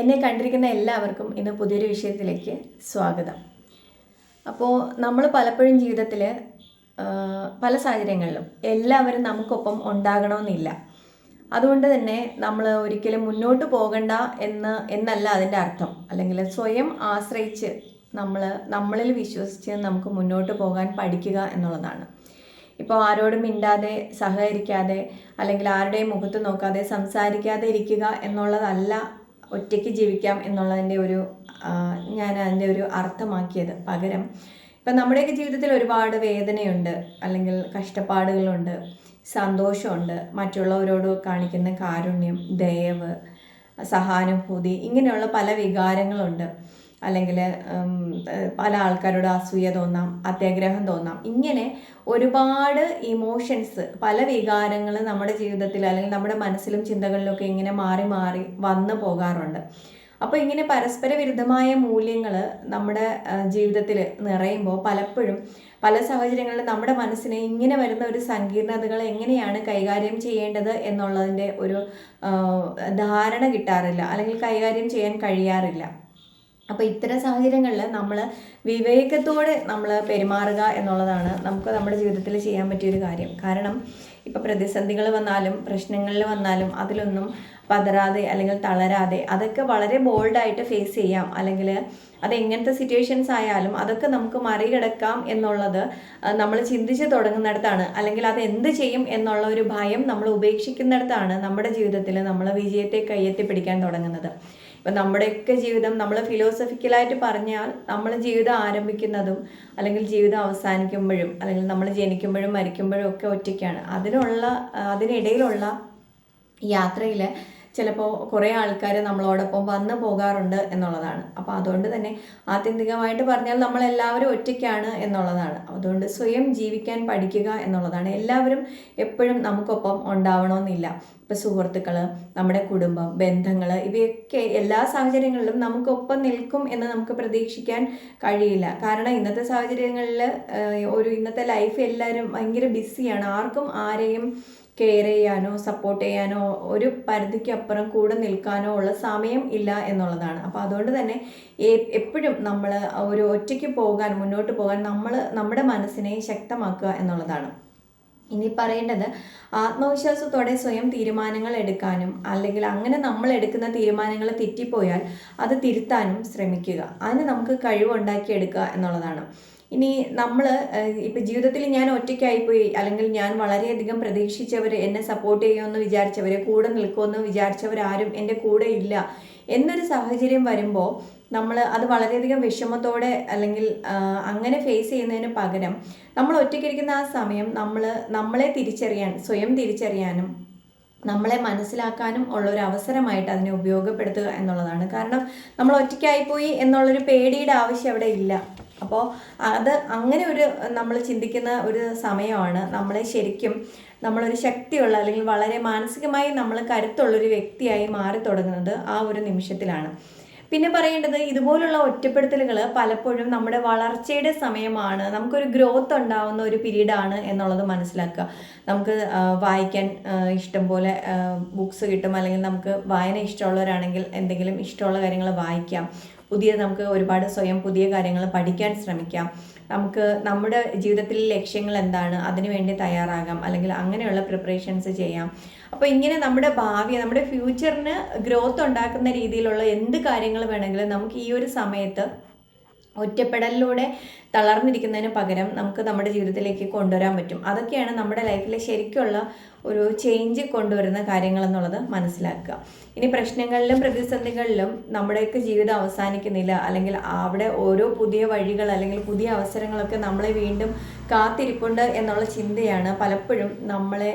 എന്നെ കണ്ടിരിക്കുന്ന എല്ലാവർക്കും ഇന്ന് പുതിയൊരു വിഷയത്തിലേക്ക് സ്വാഗതം. അപ്പോൾ നമ്മൾ പലപ്പോഴും ജീവിതത്തിൽ പല സാഹചര്യങ്ങളിലും എല്ലാവരും നമുക്കൊപ്പം ഉണ്ടാകണമെന്നില്ല. അതുകൊണ്ട് തന്നെ നമ്മൾ ഒരിക്കലും മുന്നോട്ട് പോകണ്ട എന്ന് എന്നല്ല അതിന്റെ അർത്ഥം. അല്ലെങ്കിൽ സ്വയം ആശ്രയിച്ച് നമ്മൾ നമ്മളിൽ വിശ്വസിച്ച് നമുക്ക് മുന്നോട്ട് പോകാൻ പഠിക്കുക എന്നുള്ളതാണ്. ഇപ്പോൾ ആരോടും മിണ്ടാതെ സഹകരിക്കാതെ അല്ലെങ്കിൽ ആരുടെയും മുഖത്ത് നോക്കാതെ സംസാരിക്കാതെ ഇരിക്കുക എന്നുള്ളതല്ല ഒറ്റയ്ക്ക് ജീവിക്കാം എന്നുള്ളതിന്റെ ഒരു ഞാൻ അതിന്റെ ഒരു അർത്ഥമാക്കിയത്. പകരം ഇപ്പം നമ്മുടെയൊക്കെ ജീവിതത്തിൽ ഒരുപാട് വേദനയുണ്ട് അല്ലെങ്കിൽ കഷ്ടപ്പാടുകളുണ്ട് സന്തോഷമുണ്ട് മറ്റുള്ളവരോട് കാണിക്കുന്ന കാരുണ്യം ദയവ് സഹാനുഭൂതി ഇങ്ങനെയുള്ള പല വികാരങ്ങളുണ്ട്. അല്ലെങ്കിൽ പല ആൾക്കാരോട് അസൂയ തോന്നാം അത്യാഗ്രഹം തോന്നാം. ഇങ്ങനെ ഒരുപാട് ഇമോഷൻസ് പല വികാരങ്ങൾ നമ്മുടെ ജീവിതത്തിൽ അല്ലെങ്കിൽ നമ്മുടെ മനസ്സിലും ചിന്തകളിലൊക്കെ ഇങ്ങനെ മാറി മാറി വന്നു പോകാറുണ്ട്. അപ്പോൾ ഇങ്ങനെ പരസ്പര വിരുദ്ധമായ മൂല്യങ്ങൾ നമ്മുടെ ജീവിതത്തിൽ നിറയുമ്പോൾ പലപ്പോഴും പല സാഹചര്യങ്ങളിലും നമ്മുടെ മനസ്സിനെ ഇങ്ങനെ വരുന്ന ഒരു സങ്കീർണതകൾ എങ്ങനെയാണ് കൈകാര്യം ചെയ്യേണ്ടത് എന്നുള്ളതിന്റെ ഒരു ധാരണ കിട്ടാറില്ല. അല്ലെങ്കിൽ കൈകാര്യം ചെയ്യാൻ കഴിയാറില്ല. അപ്പോൾ ഇത്തരം സാഹചര്യങ്ങളിൽ നമ്മൾ വിവേകത്തോടെ നമ്മൾ പെരുമാറുക എന്നുള്ളതാണ് നമുക്ക് നമ്മുടെ ജീവിതത്തിൽ ചെയ്യാൻ പറ്റിയൊരു കാര്യം. കാരണം ഇപ്പോൾ പ്രതിസന്ധികൾ വന്നാലും പ്രശ്നങ്ങളിൽ വന്നാലും അതിലൊന്നും പതരാതെ അല്ലെങ്കിൽ തളരാതെ അതൊക്കെ വളരെ ബോൾഡായിട്ട് ഫേസ് ചെയ്യാം. അല്ലെങ്കിൽ അത് എങ്ങനത്തെ സിറ്റുവേഷൻസ് ആയാലും അതൊക്കെ നമുക്ക് മറികടക്കാം എന്നുള്ളത് നമ്മൾ ചിന്തിച്ച് തുടങ്ങുന്നിടത്താണ്. അല്ലെങ്കിൽ അത് എന്ത് ചെയ്യും എന്നുള്ള ഒരു ഭയം നമ്മൾ ഉപേക്ഷിക്കുന്നിടത്താണ് നമ്മുടെ ജീവിതത്തിൽ നമ്മൾ വിജയത്തെ കയ്യെത്തി പിടിക്കാൻ തുടങ്ങുന്നത്. ഇപ്പം നമ്മുടെയൊക്കെ ജീവിതം നമ്മൾ ഫിലോസഫിക്കലായിട്ട് പറഞ്ഞാൽ നമ്മൾ ജീവിതം ആരംഭിക്കുന്നതും അല്ലെങ്കിൽ ജീവിതം അവസാനിക്കുമ്പോഴും അല്ലെങ്കിൽ നമ്മൾ ജനിക്കുമ്പോഴും മരിക്കുമ്പോഴും ഒക്കെ ഒറ്റയ്ക്കാണ്. അതിനുള്ള അതിനിടയിലുള്ള യാത്രയിൽ ചിലപ്പോൾ കുറേ ആൾക്കാർ നമ്മളോടൊപ്പം വന്നു പോകാറുണ്ട് എന്നുള്ളതാണ്. അപ്പോൾ അതുകൊണ്ട് തന്നെ ആത്യന്തികമായിട്ട് പറഞ്ഞാൽ നമ്മളെല്ലാവരും ഒറ്റയ്ക്കാണ് എന്നുള്ളതാണ്. അതുകൊണ്ട് സ്വയം ജീവിക്കാൻ പഠിക്കുക എന്നുള്ളതാണ്. എല്ലാവരും എപ്പോഴും നമുക്കൊപ്പം ഉണ്ടാവണമെന്നില്ല. ഇപ്പോൾ സുഹൃത്തുക്കൾ നമ്മുടെ കുടുംബം ബന്ധങ്ങൾ ഇവയൊക്കെ എല്ലാ സാഹചര്യങ്ങളിലും നമുക്കൊപ്പം നിൽക്കും എന്ന് നമുക്ക് പ്രതീക്ഷിക്കാൻ കഴിയില്ല. കാരണം ഇന്നത്തെ സാഹചര്യങ്ങളിൽ ഒരു ഇന്നത്തെ ലൈഫ് എല്ലാവരും ഭയങ്കര ബിസിയാണ് ആർക്കും ആരെയും കെയർ ചെയ്യാനോ സപ്പോർട്ട് ചെയ്യാനോ ഒരു പരിധിക്കപ്പുറം കൂടെ നിൽക്കാനോ ഉള്ള സമയം ഇല്ല എന്നുള്ളതാണ്. അപ്പോൾ അതുകൊണ്ട് തന്നെ എപ്പോഴും നമ്മൾ ഒരു ഒറ്റയ്ക്ക് പോകാൻ മുന്നോട്ട് പോകാൻ നമ്മൾ നമ്മുടെ മനസ്സിനെ ശക്തമാക്കുക എന്നുള്ളതാണ്. ഇനി പറയേണ്ടത് ആത്മവിശ്വാസത്തോടെ സ്വയം തീരുമാനങ്ങൾ എടുക്കാനും അല്ലെങ്കിൽ അങ്ങനെ നമ്മൾ എടുക്കുന്ന തീരുമാനങ്ങൾ തെറ്റിപ്പോയാൽ അത് തിരുത്താനും ശ്രമിക്കുക. അതിന് നമുക്ക് കഴിവുണ്ടാക്കിയെടുക്കുക എന്നുള്ളതാണ്. ഇനി നമ്മൾ ഇപ്പം ജീവിതത്തിൽ ഞാൻ ഒറ്റയ്ക്കായിപ്പോയി അല്ലെങ്കിൽ ഞാൻ വളരെയധികം പ്രതീക്ഷിച്ചവർ എന്നെ സപ്പോർട്ട് ചെയ്യുമെന്ന് വിചാരിച്ചവർ കൂടെ നിൽക്കുമെന്ന് വിചാരിച്ചവരാരും എന്റെ കൂടെ ഇല്ല എന്നൊരു സാഹചര്യം വരുമ്പോൾ നമ്മൾ അത് വളരെയധികം വിഷമത്തോടെ അല്ലെങ്കിൽ അങ്ങനെ ഫേസ് ചെയ്യുന്നതിന് പകരം നമ്മൾ ഒറ്റയ്ക്കിരിക്കുന്ന ആ സമയം നമ്മൾ നമ്മളെ തിരിച്ചറിയാൻ സ്വയം തിരിച്ചറിയാനും നമ്മളെ മനസ്സിലാക്കാനും ഉള്ള ഒരു അവസരമായിട്ട് അതിനെ ഉപയോഗപ്പെടുത്തുക എന്നുള്ളതാണ്. കാരണം നമ്മൾ ഒറ്റയ്ക്കായിപ്പോയി എന്നുള്ളൊരു പേടിയുടെ ആവശ്യം അവിടെ ഇല്ല. അപ്പോൾ അത് അങ്ങനെ ഒരു നമ്മൾ ചിന്തിക്കുന്ന ഒരു സമയമാണ്. നമ്മളെ ശരിക്കും നമ്മളൊരു ശക്തിയുള്ള അല്ലെങ്കിൽ വളരെ മാനസികമായി നമ്മൾ കരുത്തുള്ളൊരു വ്യക്തിയായി മാറി തുടങ്ങുന്നത് ആ ഒരു നിമിഷത്തിലാണ്. പിന്നെ പറയേണ്ടത് ഇതുപോലുള്ള ഒറ്റപ്പെടുത്തലുകൾ പലപ്പോഴും നമ്മുടെ വളർച്ചയുടെ സമയമാണ്. നമുക്കൊരു ഗ്രോത്ത് ഉണ്ടാവുന്ന ഒരു പീരീഡാണ് എന്നുള്ളത് മനസ്സിലാക്കുക. നമുക്ക് വായിക്കാൻ ഇഷ്ടം പോലെ ബുക്സ് കിട്ടും. അല്ലെങ്കിൽ നമുക്ക് വായന ഇഷ്ടമുള്ളവരാണെങ്കിൽ എന്തെങ്കിലും ഇഷ്ടമുള്ള കാര്യങ്ങൾ വായിക്കാം. പുതിയ നമുക്ക് ഒരുപാട് സ്വയം പുതിയ കാര്യങ്ങൾ പഠിക്കാൻ ശ്രമിക്കാം. നമുക്ക് നമ്മുടെ ജീവിതത്തിലെ ലക്ഷ്യങ്ങൾ എന്താണ്? അതിനു വേണ്ടി തയ്യാറാകാം. അല്ലെങ്കിൽ അങ്ങനെയുള്ള പ്രിപ്പറേഷൻസ് ചെയ്യാം. അപ്പോൾ ഇങ്ങനെ നമ്മുടെ ഭാവി നമ്മുടെ ഫ്യൂച്ചറിന് ഗ്രോത്ത് ഉണ്ടാക്കുന്ന രീതിയിലുള്ള എന്ത് കാര്യങ്ങൾ വേണമെങ്കിലും നമുക്ക് ഈ ഒരു സമയത്ത് ഒറ്റപ്പെടലിലൂടെ തളർന്നിരിക്കുന്നതിന് പകരം നമുക്ക് നമ്മുടെ ജീവിതത്തിലേക്ക് കൊണ്ടുവരാൻ പറ്റും. അതൊക്കെയാണ് നമ്മുടെ ലൈഫിലെ ശരിക്കുള്ള ഒരു ചേഞ്ച് കൊണ്ടുവരുന്ന കാര്യങ്ങൾ എന്നുള്ളത് മനസ്സിലാക്കുക. ഇനി പ്രശ്നങ്ങളിലും പ്രതിസന്ധികളിലും നമ്മുടെയൊക്കെ ജീവിതം അവസാനിക്കുന്നില്ല. അല്ലെങ്കിൽ അവിടെ ഓരോ പുതിയ വഴികൾ അല്ലെങ്കിൽ പുതിയ അവസരങ്ങളൊക്കെ നമ്മളെ വീണ്ടും കാത്തിരിപ്പുണ്ട് എന്നുള്ള ചിന്തയാണ് പലപ്പോഴും നമ്മളെ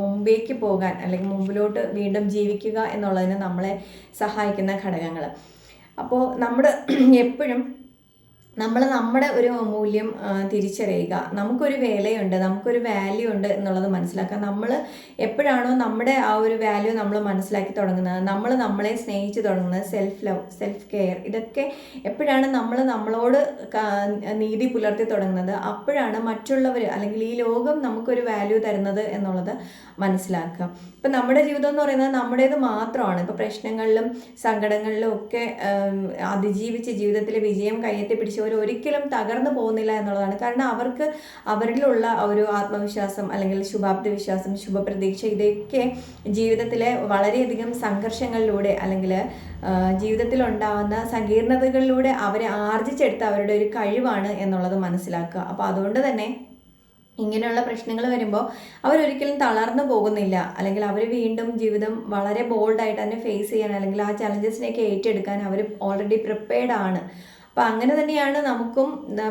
മുമ്പേക്ക് പോകാൻ അല്ലെങ്കിൽ മുമ്പിലോട്ട് വീണ്ടും ജീവിക്കുക എന്നുള്ളതിന് നമ്മളെ സഹായിക്കുന്ന ഘടകങ്ങൾ. അപ്പോൾ നമ്മുടെ എപ്പോഴും നമ്മൾ നമ്മുടെ ഒരു മൂല്യം തിരിച്ചറിയുക. നമുക്കൊരു വിലയുണ്ട് നമുക്കൊരു വാല്യൂ ഉണ്ട് എന്നുള്ളത് മനസ്സിലാക്കുക. നമ്മൾ എപ്പോഴാണോ നമ്മുടെ ആ ഒരു വാല്യൂ നമ്മൾ മനസ്സിലാക്കി തുടങ്ങുന്നത് നമ്മൾ നമ്മളെ സ്നേഹിച്ച് തുടങ്ങുന്നത് സെൽഫ് ലവ് സെൽഫ് കെയർ ഇതൊക്കെ എപ്പോഴാണ് നമ്മൾ നമ്മളോട് നീതി പുലർത്തി തുടങ്ങുന്നത് അപ്പോഴാണ് മറ്റുള്ളവർ അല്ലെങ്കിൽ ഈ ലോകം നമുക്കൊരു വാല്യൂ തരുന്നത് എന്നുള്ളത് മനസ്സിലാക്കുക. ഇപ്പം നമ്മുടെ ജീവിതം എന്ന് പറയുന്നത് നമ്മുടേത് മാത്രമാണ്. ഇപ്പോൾ പ്രശ്നങ്ങളിലും സങ്കടങ്ങളിലും ഒക്കെ അതിജീവിച്ച് ജീവിതത്തിലെ വിജയം കയ്യെത്തി പിടിച്ചവർ ഒരിക്കലും തകർന്നു പോകുന്നില്ല എന്നുള്ളതാണ്. കാരണം അവർക്ക് അവരിലുള്ള ഒരു ആത്മവിശ്വാസം അല്ലെങ്കിൽ ശുഭാപ്തി വിശ്വാസം ശുഭപ്രതീക്ഷ ഇതൊക്കെ ജീവിതത്തിലെ വളരെയധികം സംഘർഷങ്ങളിലൂടെ അല്ലെങ്കിൽ ജീവിതത്തിൽ ഉണ്ടാവുന്ന സങ്കീർണതകളിലൂടെ അവരെ ആർജിച്ചെടുത്ത അവരുടെ ഒരു കഴിവാണ് എന്നുള്ളത് മനസ്സിലാക്കുക. അപ്പോൾ അതുകൊണ്ട് തന്നെ ഇങ്ങനെയുള്ള പ്രശ്നങ്ങൾ വരുമ്പോൾ അവരൊരിക്കലും തളർന്നു പോകുന്നില്ല. അല്ലെങ്കിൽ അവർ വീണ്ടും ജീവിതം വളരെ ബോൾഡായിട്ട് തന്നെ ഫേസ് ചെയ്യാൻ അല്ലെങ്കിൽ ആ ചലഞ്ചസിനെയൊക്കെ ഏറ്റെടുക്കാൻ അവർ ഓൾറെഡി പ്രിപ്പയർഡ് ആണ്. അപ്പോൾ അങ്ങനെ തന്നെയാണ് നമുക്കും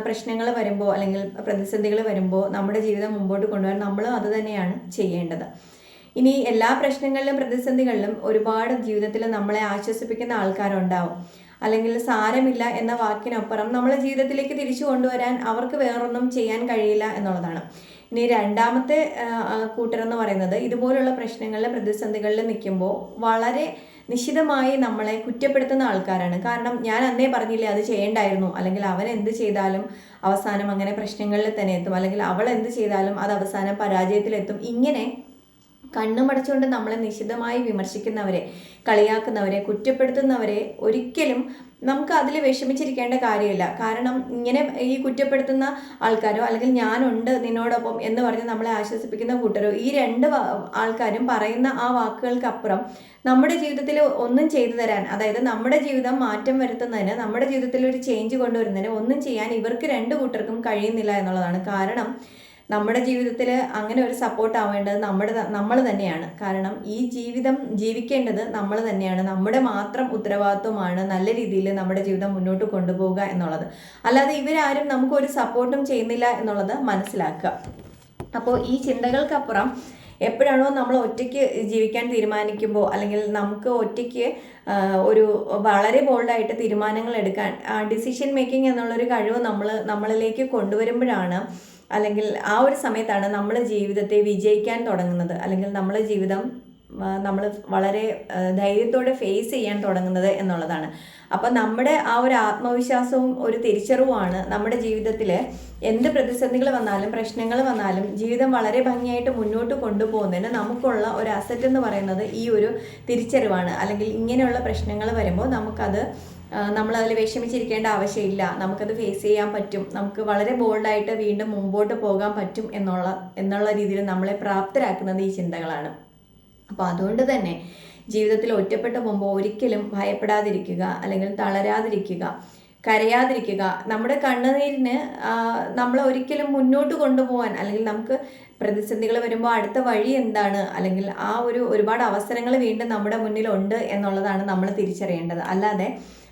പ്രശ്നങ്ങൾ വരുമ്പോൾ അല്ലെങ്കിൽ പ്രതിസന്ധികൾ വരുമ്പോൾ നമ്മുടെ ജീവിതം മുമ്പോട്ട് കൊണ്ടുപോകാൻ നമ്മളും അത് തന്നെയാണ് ചെയ്യേണ്ടത്. ഇനി എല്ലാ പ്രശ്നങ്ങളിലും പ്രതിസന്ധികളിലും ഒരുപാട് ജീവിതത്തിൽ നമ്മളെ ആശ്വസിപ്പിക്കുന്ന ആൾക്കാരുണ്ടാവും. അല്ലെങ്കിൽ സാരമില്ല എന്ന വാക്കിനപ്പുറം നമ്മളെ ജീവിതത്തിലേക്ക് തിരിച്ചു കൊണ്ടുവരാൻ അവർക്ക് വേറൊന്നും ചെയ്യാൻ കഴിയില്ല എന്നുള്ളതാണ്. ഇനി രണ്ടാമത്തെ കൂട്ടരെന്ന് പറയുന്നത് ഇതുപോലുള്ള പ്രശ്നങ്ങളിൽ പ്രതിസന്ധികളിൽ നിൽക്കുമ്പോൾ വളരെ നിശിതമായി നമ്മളെ കുറ്റപ്പെടുത്തുന്ന ആൾക്കാരാണ്. കാരണം ഞാൻ അന്നേ പറഞ്ഞില്ലേ അത് ചെയ്യേണ്ടായിരുന്നു. അല്ലെങ്കിൽ അവൻ എന്ത് ചെയ്താലും അവസാനം അങ്ങനെ പ്രശ്നങ്ങളിൽ തന്നെ എത്തും. അല്ലെങ്കിൽ അവൾ എന്ത് ചെയ്താലും അത് അവസാനം പരാജയത്തിലെത്തും. ഇങ്ങനെ കണ്ണുമടച്ചുകൊണ്ട് നമ്മളെ നിശിതമായി വിമർശിക്കുന്നവരെ കളിയാക്കുന്നവരെ കുറ്റപ്പെടുത്തുന്നവരെ ഒരിക്കലും നമുക്ക് അതിൽ വിഷമിച്ചിരിക്കേണ്ട കാര്യമില്ല. കാരണം ഇങ്ങനെ ഈ കുറ്റപ്പെടുത്തുന്ന ആൾക്കാരോ അല്ലെങ്കിൽ ഞാനുണ്ട് നിന്നോടൊപ്പം എന്ന് പറഞ്ഞ് നമ്മളെ ആശ്വസിപ്പിക്കുന്ന കൂട്ടരോ ഈ രണ്ട് ആൾക്കാരും പറയുന്ന ആ വാക്കുകൾക്കപ്പുറം നമ്മുടെ ജീവിതത്തിൽ ഒന്നും ചെയ്തു തരാൻ അതായത് നമ്മുടെ ജീവിതം മാറ്റം വരുത്തുന്നതിന് നമ്മുടെ ജീവിതത്തിൽ ഒരു ചേഞ്ച് കൊണ്ടുവരുന്നതിന് ഒന്നും ചെയ്യാൻ ഇവർക്ക് രണ്ട് കൂട്ടർക്കും കഴിയുന്നില്ല എന്നുള്ളതാണ്. കാരണം നമ്മുടെ ജീവിതത്തിൽ അങ്ങനെ ഒരു സപ്പോർട്ട് ആവേണ്ടത് നമ്മുടെ നമ്മൾ തന്നെയാണ്. കാരണം ഈ ജീവിതം ജീവിക്കേണ്ടത് നമ്മൾ തന്നെയാണ്. നമ്മുടെ മാത്രം ഉത്തരവാദിത്വമാണ് നല്ല രീതിയിൽ നമ്മുടെ ജീവിതം മുന്നോട്ട് കൊണ്ടുപോവുക എന്നുള്ളത്. അല്ലാതെ ഇവരാരും നമുക്ക് ഒരു സപ്പോർട്ടും ചെയ്യുന്നില്ല എന്നുള്ളത് മനസ്സിലാക്കുക. അപ്പോൾ ഈ ചിന്തകൾക്കപ്പുറം എപ്പോഴാണോ നമ്മൾ ഒറ്റയ്ക്ക് ജീവിക്കാൻ തീരുമാനിക്കുമ്പോൾ അല്ലെങ്കിൽ നമുക്ക് ഒറ്റയ്ക്ക് ഒരു വളരെ ബോൾഡായിട്ട് തീരുമാനങ്ങൾ എടുക്കാൻ ഡിസിഷൻ മേക്കിംഗ് എന്നുള്ളൊരു കഴിവ് നമ്മൾ നമ്മളിലേക്ക് കൊണ്ടുവരുമ്പോഴാണ് അല്ലെങ്കിൽ ആ ഒരു സമയത്താണ് നമ്മൾ ജീവിതത്തെ വിജയിക്കാൻ തുടങ്ങുന്നത്. അല്ലെങ്കിൽ നമ്മുടെ ജീവിതം നമ്മൾ വളരെ ധൈര്യത്തോടെ ഫേസ് ചെയ്യാൻ തുടങ്ങുന്നത് എന്നുള്ളതാണ്. അപ്പം നമ്മുടെ ആ ഒരു ആത്മവിശ്വാസവും ഒരു തിരിച്ചറിവുമാണ് നമ്മുടെ ജീവിതത്തിൽ എന്ത് പ്രതിസന്ധികൾ വന്നാലും പ്രശ്നങ്ങൾ വന്നാലും ജീവിതം വളരെ ഭംഗിയായിട്ട് മുന്നോട്ട് കൊണ്ടുപോകുന്നതിന് നമുക്കുള്ള ഒരു അസറ്റ് എന്ന് പറയുന്നത് ഈ ഒരു തിരിച്ചറിവാണ്. അല്ലെങ്കിൽ ഇങ്ങനെയുള്ള പ്രശ്നങ്ങൾ വരുമ്പോൾ നമുക്കത് നമ്മൾ അതിൽ വിഷമിച്ചിരിക്കേണ്ട ആവശ്യമില്ല. നമുക്കത് ഫേസ് ചെയ്യാൻ പറ്റും. നമുക്ക് വളരെ ബോൾഡായിട്ട് വീണ്ടും മുമ്പോട്ട് പോകാൻ പറ്റും എന്നുള്ള എന്നുള്ള രീതിയിൽ നമ്മളെ പ്രാപ്തരാക്കുന്നത് ഈ ചിന്തകളാണ്. അപ്പോൾ അതുകൊണ്ട് തന്നെ ജീവിതത്തിൽ ഒറ്റപ്പെട്ടു പോകുമ്പോൾ ഒരിക്കലും ഭയപ്പെടാതിരിക്കുക അല്ലെങ്കിൽ തളരാതിരിക്കുക കരയാതിരിക്കുക. നമ്മുടെ കണ്ണുനീരിന് നമ്മളെ ഒരിക്കലും മുന്നോട്ട് കൊണ്ടുപോകാൻ അല്ലെങ്കിൽ നമുക്ക് പ്രതിസന്ധികൾ വരുമ്പോൾ അടുത്ത വഴി എന്താണ്? അല്ലെങ്കിൽ ആ ഒരു ഒരുപാട് അവസരങ്ങൾ വീണ്ടും നമ്മുടെ മുന്നിലുണ്ട് എന്നുള്ളതാണ് നമ്മൾ തിരിച്ചറിയേണ്ടത്. അല്ലാതെ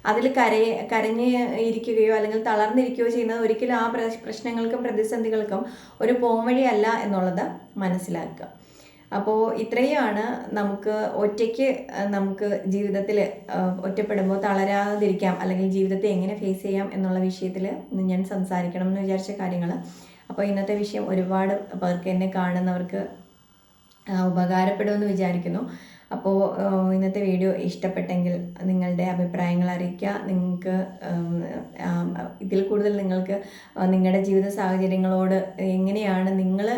അതിൽ കരയ കരഞ്ഞ് ഇരിക്കുകയോ അല്ലെങ്കിൽ തളർന്നിരിക്കുകയോ ചെയ്യുന്നത് ഒരിക്കലും ആ പ്രശ്- പ്രശ്നങ്ങൾക്കും പ്രതിസന്ധികൾക്കും ഒരു പോംവഴിയല്ല എന്നുള്ളത് മനസ്സിലാക്കുക. അപ്പോൾ ഇത്രയുമാണ് നമുക്ക് ഒറ്റയ്ക്ക് നമുക്ക് ജീവിതത്തിൽ ഒറ്റപ്പെടുമ്പോൾ തളരാതിരിക്കാം അല്ലെങ്കിൽ ജീവിതത്തെ എങ്ങനെ ഫേസ് ചെയ്യാം എന്നുള്ള വിഷയത്തിൽ ഞാൻ സംസാരിക്കണം എന്ന് വിചാരിച്ച കാര്യങ്ങൾ. അപ്പോൾ ഇന്നത്തെ വിഷയം ഒരുപാട് പേർക്ക് എന്നെ കാണുന്നവർക്ക് ഉപകാരപ്പെടുമെന്ന് വിചാരിക്കുന്നു. അപ്പോൾ ഇന്നത്തെ വീഡിയോ ഇഷ്ടപ്പെട്ടെങ്കിൽ നിങ്ങളുടെ അഭിപ്രായങ്ങൾ അറിയിക്കുക. നിങ്ങൾക്ക് ഇതിൽ കൂടുതൽ നിങ്ങൾക്ക് നിങ്ങളുടെ ജീവിത സാഹചര്യങ്ങളോട് എങ്ങനെയാണ് നിങ്ങൾ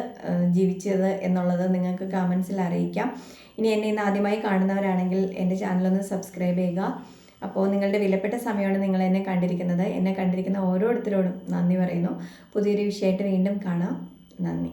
ജീവിച്ചത് എന്നുള്ളത് നിങ്ങൾക്ക് കമൻസിൽ അറിയിക്കാം. ഇനി എന്നെ ഇന്ന് ആദ്യമായി കാണുന്നവരാണെങ്കിൽ എന്റെ ചാനലൊന്ന് സബ്സ്ക്രൈബ് ചെയ്യുക. അപ്പോൾ നിങ്ങളുടെ വിലപ്പെട്ട സമയമാണ് നിങ്ങൾ എന്നെ കണ്ടിരിക്കുന്നത്. എന്നെ കണ്ടിരിക്കുന്ന ഓരോരുത്തരോടും നന്ദി പറയുന്നു. പുതിയൊരു വിഷയമായിട്ട് വീണ്ടും കാണാം. നന്ദി.